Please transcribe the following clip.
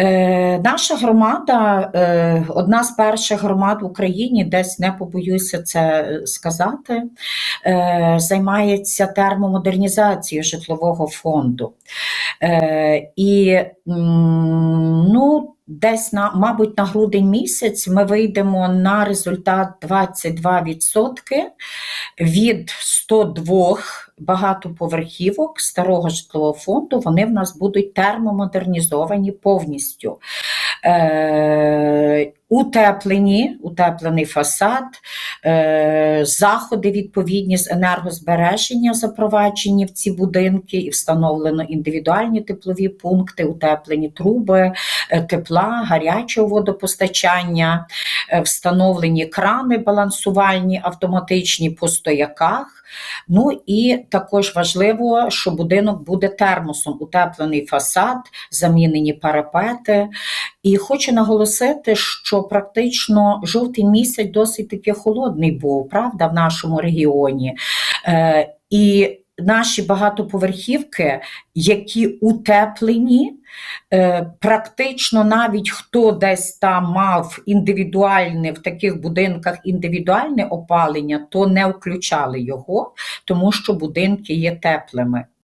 Е, наша громада, е, одна з перших громад в Україні, десь не побоюся це сказати, е, займається термомодернізацією житлового фонду. І ну, десь на, мабуть, на грудень місяць ми вийдемо на результат 22% від 102 багатоповерхівок старого житлового фонду. Вони в нас будуть термомодернізовані повністю. Е, утеплені, утеплений фасад, е, заходи відповідні з енергозбереження запроваджені в ці будинки і встановлено індивідуальні теплові пункти, утеплені труби е, тепла, гарячого водопостачання, е, встановлені крани балансувальні автоматичні по стояках. Ну і також важливо, що будинок буде термосом, утеплений фасад, замінені парапети. І хочу наголосити, що практично жовтий місяць досить таки холодний був, правда, в нашому регіоні. Е, і наші багатоповерхівки, які утеплені, е, практично навіть хто десь там мав індивідуальне в таких будинках індивідуальне опалення, то не включали його, тому що будинки є теплими.